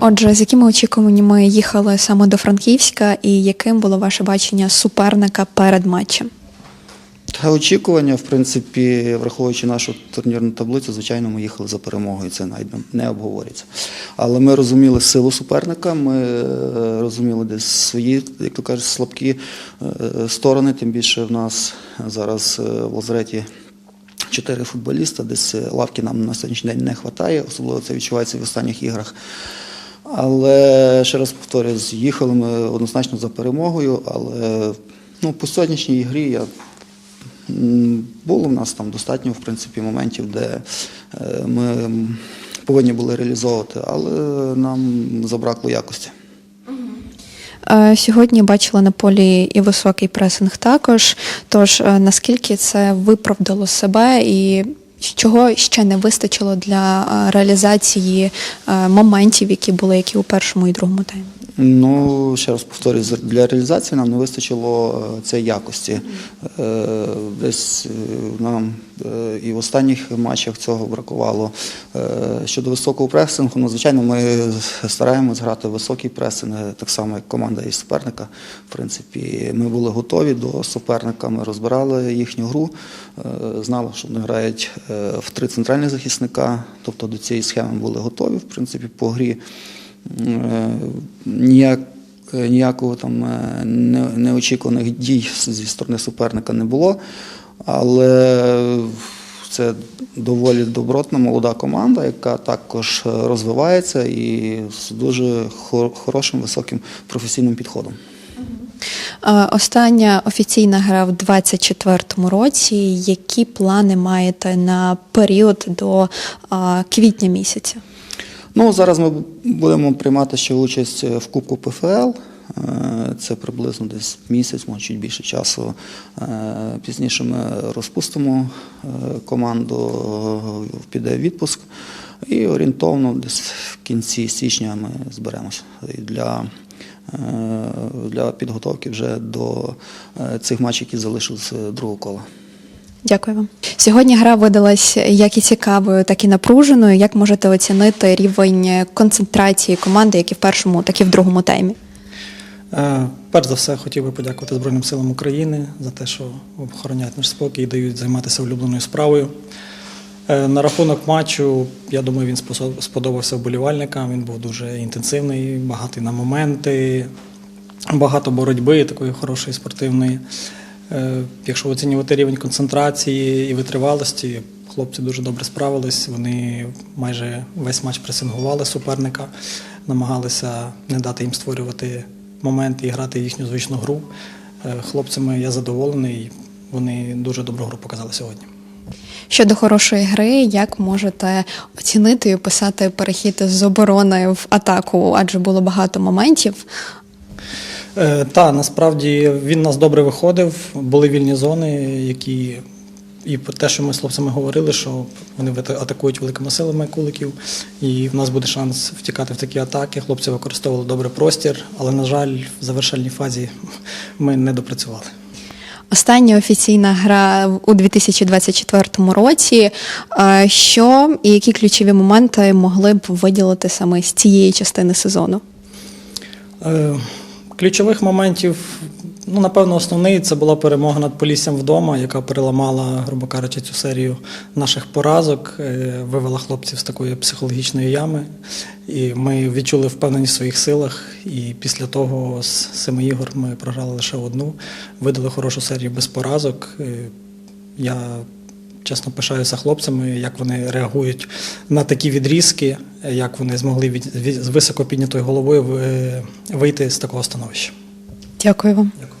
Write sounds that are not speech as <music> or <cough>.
Отже, з якими очікуваннями їхали саме до Франківська, і яким було ваше бачення суперника перед матчем? Та очікування, в принципі, враховуючи нашу турнірну таблицю, звичайно, ми їхали за перемогою, це навіть не обговорюється. Але ми розуміли силу суперника, ми е, розуміли десь свої, як то кажуть, слабкі е, сторони. Тим більше в нас зараз е, в лазареті чотири футболіста, десь лавки нам на сьогоднішній день не вистачає, особливо це відчувається в останніх іграх. Але ще раз повторюю, їхали ми однозначно за перемогою, але ну, по сьогоднішній грі я Було в нас там достатньо в принципі, моментів, де е, ми повинні були реалізовувати, але нам забракло якості. Е, Сьогодні бачила на полі і високий пресинг також. Тож е, наскільки це виправдало себе і чого ще не вистачило для е, реалізації е, моментів, які були які у першому і другому таймі? Ну, ще раз повторюю, для реалізації нам не вистачило е, цієї якості. Е, Десь е, нам і в останніх матчах цього бракувало. Щодо високого пресингу, ну, звичайно, ми стараємось грати високий пресинг, так само як команда і суперника. В принципі, ми були готові до суперника, ми розбирали їхню гру, знали, що вони грають в три центральних захисника, тобто до цієї схеми були готові, в принципі, по грі. Е, ніяк, ніякого там е, неочікуваних дій зі сторони суперника не було. Але це доволі добротна молода команда, яка також е, розвивається і з дуже хорошим високим професійним підходом. Остання офіційна гра в 24-му році. Які плани маєте на період до квітня місяця? Ну, зараз ми будемо приймати ще участь в Кубку ПФЛ. Е, Це приблизно десь місяць, може чуть більше часу. Е, Пізніше ми розпустимо е, команду, е, піде відпуск. І орієнтовно десь в кінці січня ми зберемося для, е, для підготовки вже до е, цих матчів, які залишилися другого кола. Дякую вам. Сьогодні гра видалась як і цікавою, так і напруженою. Як можете оцінити рівень концентрації команди, як і в першому, так і в другому таймі? Е, Перш за все, хотів би подякувати Збройним силам України за те, що охороняють наш спокій і дають займатися улюбленою справою. Е, На рахунок матчу, я думаю, він сподобався вболівальникам. Він був дуже інтенсивний, багатий на моменти, багато боротьби, такої хорошої спортивної. Е, Якщо оцінювати рівень концентрації і витривалості, хлопці дуже добре справились. Вони майже весь матч пресингували суперника, намагалися не дати їм створювати моменти і грати їхню звичну гру. Е, Хлопцями я задоволений, вони дуже добру гру показали сьогодні. Щодо хорошої гри, як можете оцінити і описати перехід з оборони в атаку? Адже було багато моментів. Е, Та насправді він нас добре виходив. Були вільні зони, які і те, що ми з хлопцями говорили, що вони атакують великими силами куликів, і в нас буде шанс втікати в такі атаки. Хлопці використовували добре простір, але, на жаль, в завершальній фазі <laughs> ми не допрацювали. Остання офіційна гра у 2024 році. Е, Що і які ключові моменти могли б виділити саме з цієї частини сезону? Е, Ключових моментів, ну напевно, основний це була перемога над Поліссям вдома, яка переламала, грубо кажучи, цю серію наших поразок, е, вивела хлопців з такої психологічної ями. І ми відчули впевненість в своїх силах. І після того з семи ігор ми програли лише одну, видали хорошу серію без поразок. Е, Я чесно пишаюся хлопцями, як вони реагують на такі відрізки, як вони змогли від, від- з високо піднятою головою вийти з такого становища. Дякую вам. Дякую.